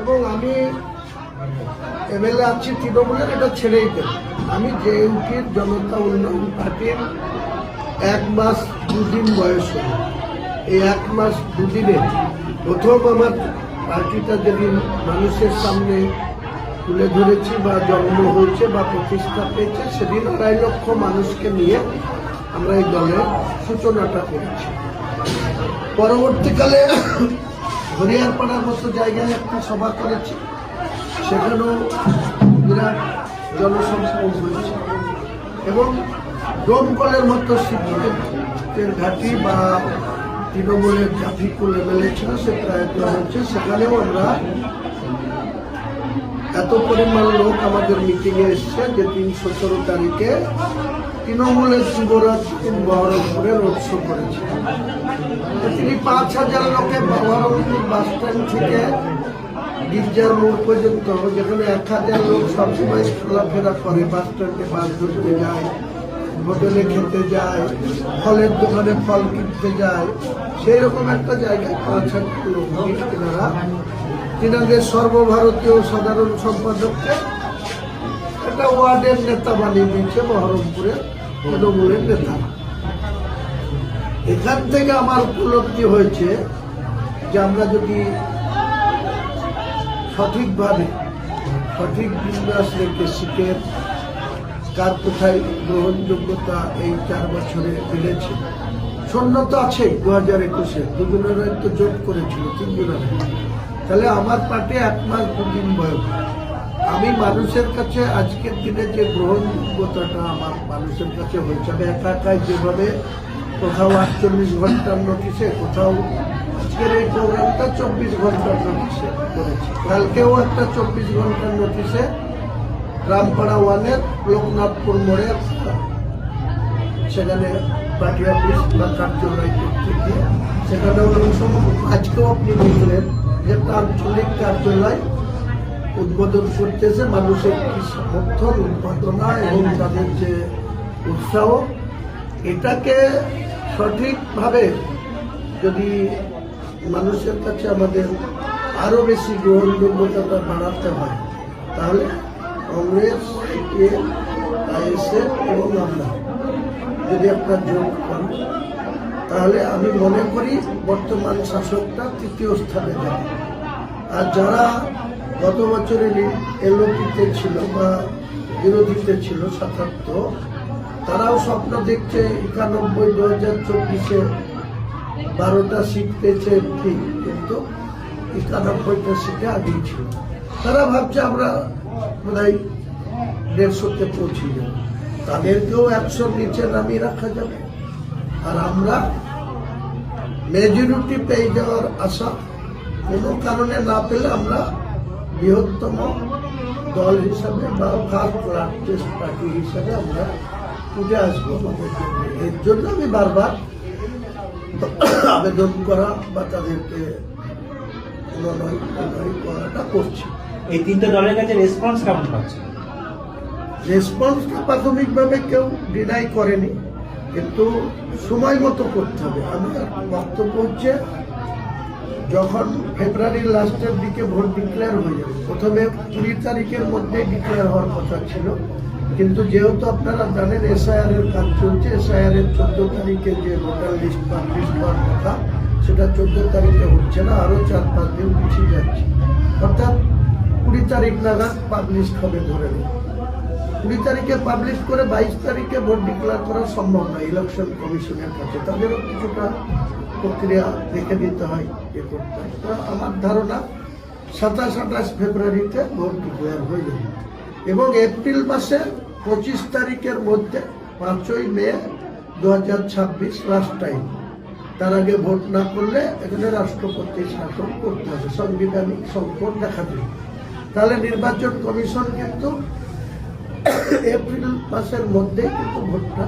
এবং আমি এমএলএ আছি তৃণমূলের, এটা ছেড়েই দেব। আমি জেএনটির জনতা উন্নয়ন পার্টির এক মাস দুদিন বয়স হলো। এই এক মাস দুদিনে প্রথম আমার পার্টিটা যেদিন মানুষের সামনে তুলে ধরেছি বা জন্ম হয়েছে বা প্রতিষ্ঠা পেয়েছে, সেদিন আড়াই লক্ষ মানুষকে নিয়ে আমরা এই দলের সূচনাটা করেছি। পরবর্তীকালে হরিয়ারপাড়ার মতো জায়গায় একটা সভা করেছি। সেখানেও বিরাট জনসংখ্যা হয়েছে এবং ডোমকলের মতো শিক্ষকের ঘাঁটি বা তৃণমূলের ট্রাফিক লেভেলে ছিল, সে প্রায় হচ্ছে। সেখানেও আমরা এত পরিমাণ লোক আমাদের মিটিংয়ে এসছে যে তিন সতেরো তারিখে তৃণমূলের যুবরাজ বহরমপুরে রোড শো করেছে। তিনি পাঁচ হাজার লোকে বহরমপুর বাস স্ট্যান্ড থেকে গির্জার মোড় পর্যন্ত যেখানে এক হাজার লোক সবসময় চলাফেরা করে বাস স্ট্যান্ডে বাস ধরতে যায়, হোটেলে খেতে যায়, ফলের দোকানে ফল কিনতে যায়। সেই রকম একটা জায়গায় পাঁচ হাজার লোক তেনারা তেনাদের সর্বভারতীয় সাধারণ সম্পাদককে একটা ওয়ার্ডের নেতা বানিয়ে দিয়েছে বহরমপুরের তৃণমূলের নেতা। এখান থেকে আমার উপলব্ধি হয়েছে যে আমরা যদি সঠিকভাবে, সঠিক বিন্যাস রেখে শিখের কার কোথায় গ্রহণযোগ্যতা এই চার বছরে বেড়েছে শূন্য তো আছে দু হাজার একুশে দুজনের তো যোগ করেছিল তিনজনের তাহলে আমার পার্টি এক মাস দুদিন বয়স। আমি মানুষের কাছে আজকের দিনে যে গ্রহণযোগ্যতাটা আমার মানুষের কাছে হয়েছে, আমি একা একাই যেভাবে কোথাও আটচল্লিশ ঘণ্টার নোটিশে কোথাও আজকের এই প্রোগ্রামটা চব্বিশ ঘণ্টার নোটিশে করেছি। কালকেও একটা চব্বিশ ঘণ্টার নোটিশে রামপাড়া ওয়ানের লোকনাথপুর মোড়ে সেখানে পার্টি অফিস বা কার্যালয় করতে গিয়ে সেখানে আজকেও আপনি যে একটা আঞ্চলিক কার্যালয় উদ্বোধন করতেছে মানুষের কি সমর্থন উন্মাদনা এবং তাদের যে উৎসাহ, এটাকে সঠিকভাবে যদি মানুষের কাছে আমাদের আরও বেশি গ্রহণযোগ্যতাটা বাড়াতে হয়, তাহলে কংগ্রেস সিপিএম আইএসএফ এবং আমরা যদি একটা যোগ করি। তাহলে আমি মনে করি বর্তমান শাসকটা তৃতীয় স্থানে যাবে। আর যারা গত বছরের এলওপিতে ছিল বা বিরোধীতে ছিল সাতাত্তর, তারাও স্বপ্ন দেখছে একানব্বই দু হাজার চব্বিশে বারোটা সিট পেয়েছে ঠিক, কিন্তু একানব্বইটা সিটে আগেই ছিল। তারা ভাবছে আমরা বোধহয় দেড়শোতে পৌঁছে যাব। তাদেরকেও একশোর নিচে নামিয়ে রাখা যাবে। আর আমরা মেজরিটি পেয়ে যাওয়ার আশা। কোনো কারণে না পেলে আমরা বৃহত্তম দল হিসাবে বা ফার্স্ট লার্জেস্ট পার্টি হিসাবে আমরা উঠে আসব আমাদের এর জন্য আমি বারবার আবেদন করা বা তাদেরকে করাটা করছি। এই তিনটে দলের কাছে রেসপন্স কেমন পাচ্ছে রেসপন্সটা প্রাথমিকভাবে কেউ ডিনাই করেনি। কিন্তু সময় মতো করতে হবে। আমার বক্তব্য হচ্ছে, যখন ফেব্রুয়ারির লাস্টের দিকে ভোট ডিক্লেয়ার হয়ে যাবে, প্রথমে কুড়ি তারিখের মধ্যে ডিক্লেয়ার হওয়ার কথা ছিল। কিন্তু যেহেতু আপনারা জানেন এসআইআর এর কাজ চলছে এসআইআর এর চোদ্দ তারিখে যে ভোটার লিস্ট পাবলিশ হওয়ার কথা, সেটা চোদ্দ তারিখে হচ্ছে না আরও চার পাঁচ দিন পিছিয়ে যাচ্ছে। অর্থাৎ কুড়ি তারিখ নাগাদ পাবলিশ হবে ধরে নিন। কুড়ি তারিখে পাবলিশ করে বাইশ তারিখে ভোট ডিক্লেয়ার করা সম্ভব নয় ইলেকশন কমিশনের কাছে। তাদেরও কিছুটা প্রক্রিয়া দেখে দিতে হয় এ করতে। হয় আমার ধারণা সাতাশ, আঠাশ ফেব্রুয়ারিতে ভোট ডিক্লেয়ার হয়ে যাবে। এবং এপ্রিল মাসে পঁচিশ তারিখের মধ্যে পাঁচই মে দু হাজার ছাব্বিশ লাস্ট টাইম তার আগে ভোট না করলে এখানে রাষ্ট্রপতি শাসন করতে হবে, সাংবিধানিক সংকট দেখা দেবে। তাহলে নির্বাচন কমিশন কিন্তু এপ্রিল মাসের মধ্যেই কিন্তু ভোটটা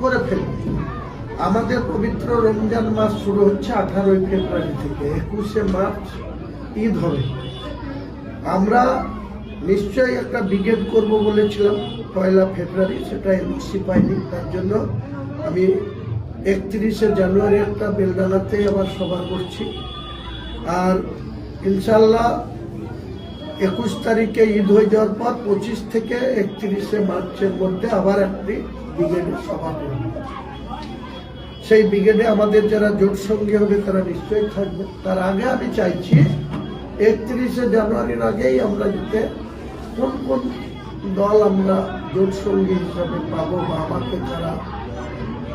করে ফেলবে। আমাদের পবিত্র রমজান মাস শুরু হচ্ছে আঠারোই ফেব্রুয়ারি থেকে, একুশে মার্চ ঈদ হবে। আমরা নিশ্চয়ই একটা ব্রিগেড করব বলেছিলাম, পয়লা ফেব্রুয়ারি, সেটা এনসি পাইনি, তার জন্য আমি একত্রিশে জানুয়ারি একটা বেলডানাতে আবার সভা করছি। আর ইনশাল্লাহ একুশ তারিখে ঈদ হয়ে যাওয়ার পর পঁচিশ থেকে একত্রিশে মার্চের মধ্যে আবার একটি ব্রিগেডের সভা করব। সেই ব্রিগেডে আমাদের যারা জোট সঙ্গী হবে তারা নিশ্চয়ই থাকবে। তার আগে আমি চাইছি একত্রিশে জানুয়ারির আগেই আমরা যাতে কোন কোন দল আমরা জোট সঙ্গী হিসাবে পাবো বা আমাকে যারা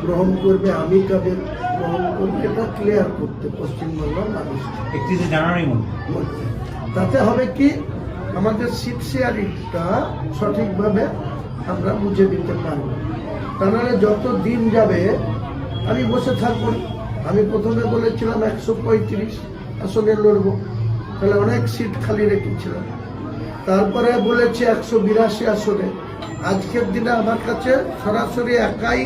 গ্রহণ করবে আমি কাদের গ্রহণ করবে এটা ক্লিয়ার করতে পশ্চিমবঙ্গের মানুষ একত্রিশে জানুয়ারির মধ্যে মধ্যে? তাতে হবে কি? আমাদের সিট শেয়ারিংটা সঠিকভাবে আমরা বুঝে দিতে পারব। তা নাহলে যত দিন যাবে, আমি বসে থাকব আমি প্রথমে বলেছিলাম একশো পঁয়ত্রিশ আসনে লড়বো। তাহলে অনেক সিট খালি রেখেছিলাম। তারপরে বলেছি একশো বিরাশি আসনে। আজকের দিনে আমার কাছে সরাসরি একাই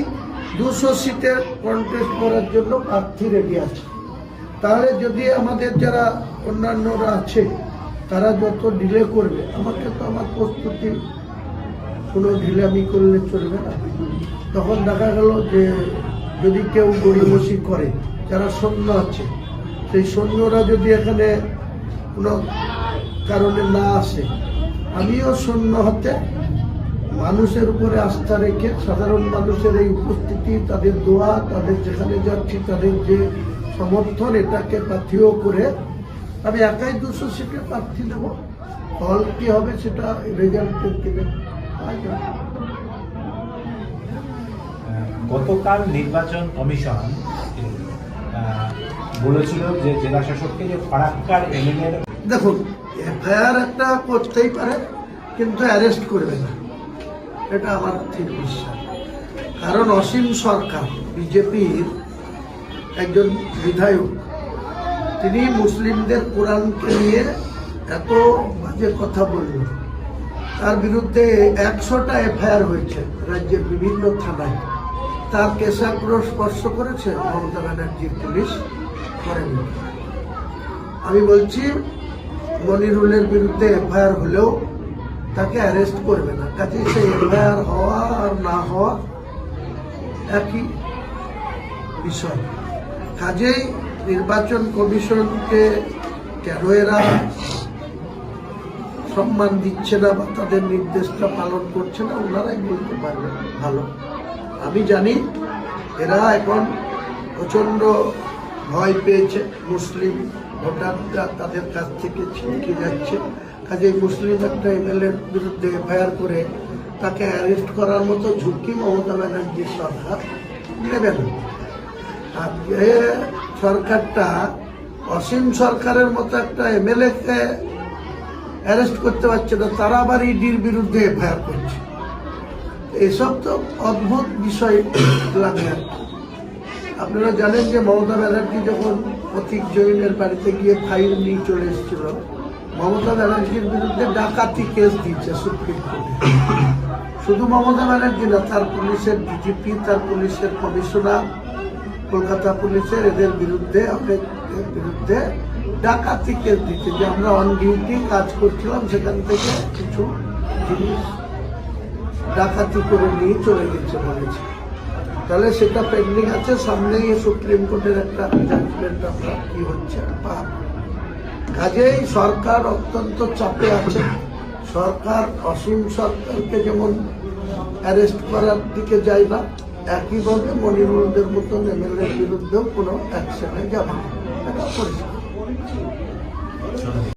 দুশো সিটের কন্টেস্ট করার জন্য প্রার্থী রেডি আছে। তাহলে যদি আমাদের যারা অন্যান্যরা আছে তারা যত ডিলে করবে, আমাকে তো আমার প্রস্তুতি কোনো ঢিলামি করলে চলবে না। তখন দেখা গেল যে যদি কেউ গড়িমসি করে, যারা সৈন্য আছে, সেই সৈন্যরা যদি এখানে কোনো কারণে না আসে, আমিও সৈন্য হতে মানুষের উপরে আস্থা রেখে, সাধারণ মানুষের এই উপস্থিতি, তাদের দোয়া, তাদের যেখানে যাচ্ছি, তাদের যে সমর্থন, এটাকে পাথিও করে আমি একাই দুশো সিটে প্রার্থী দেবো ফল কি হবে সেটা যাবে। আহ, গতকাল নির্বাচন কমিশন বলেছিল যে জেলা শাসককে যে ফারাক্কার এমএলএ দেখুন এফআইআর একটা করতেই পারে কিন্তু অ্যারেস্ট করবে না। এটা আমার ঠিক বিশ্বাস। কারণ অসীম সরকার বিজেপির একজন বিধায়ক তিনি মুসলিমদের কোরআনকে নিয়ে এত বাজে কথা বললেন। তার বিরুদ্ধে একশোটা এফআইআর হয়েছে রাজ্যের বিভিন্ন থানায়। তার কেশাগ্র স্পর্শ করেছে মমতা ব্যানার্জির পুলিশ করেনি। আমি বলছি, মনিরুলের বিরুদ্ধে এফআইআর হলেও তাকে অ্যারেস্ট করবে না। কাজে সেই এফআইআর হওয়া আর না হওয়া একই বিষয়। কাজেই নির্বাচন কমিশনকে কেন এরা সম্মান দিচ্ছে না বা তাদের নির্দেশটা পালন করছে না, ওনারাই বলতে পারবেন ভালো। আমি জানি এরা এখন প্রচণ্ড ভয় পেয়েছে, মুসলিম ভোটাররা তাদের কাছ থেকে ছিটকে যাচ্ছে। কাজে মুসলিম একটা এমএলএর বিরুদ্ধে এফআইআর করে তাকে অ্যারেস্ট করার মতো ঝুঁকি মমতা ব্যানার্জির সরকার নেবে না। আর সরকারটা, অসীম সরকারের মতো একটা এমএলএ কে অ্যারেস্ট করতে পারছে না, তারা আবার ইডির বিরুদ্ধে এফআইআর করছে। এসব তো অদ্ভুত বিষয় লাগে আপনারা জানেন যে মমতা ব্যানার্জি যখন প্রতীক জৈনের বাড়িতে গিয়ে ফাইল নিয়ে চলে এসেছিল, মমতা ব্যানার্জির বিরুদ্ধে ডাকাতি কেস দিচ্ছে সুপ্রিম কোর্টে। শুধু মমতা ব্যানার্জি না, তার পুলিশের ডিজিপি, তার পুলিশের কমিশনার কলকাতা পুলিশের এদের বিরুদ্ধে এর বিরুদ্ধে ডাকাতি কেস দিচ্ছে। যে আমরা অন ডিউটি কাজ করছিলাম, সেখান থেকে কিছু জিনিস ডাকাতি করে নিয়ে চলে গেছে বলেছে। তাহলে সেটা পেন্ডিং আছে, সামনেই সুপ্রিম কোর্টের একটা জাজমেন্ট আমরা কি হচ্ছে পাব কাজেই সরকার অত্যন্ত চাপে আছে। সরকার, অসীম সরকারকে যেমন অ্যারেস্ট করার দিকে যায় না একইভাবে মনিরুলদের মতন এমএলএর বিরুদ্ধেও কোনো অ্যাকশনে যাবে এটা পরিষ্কার।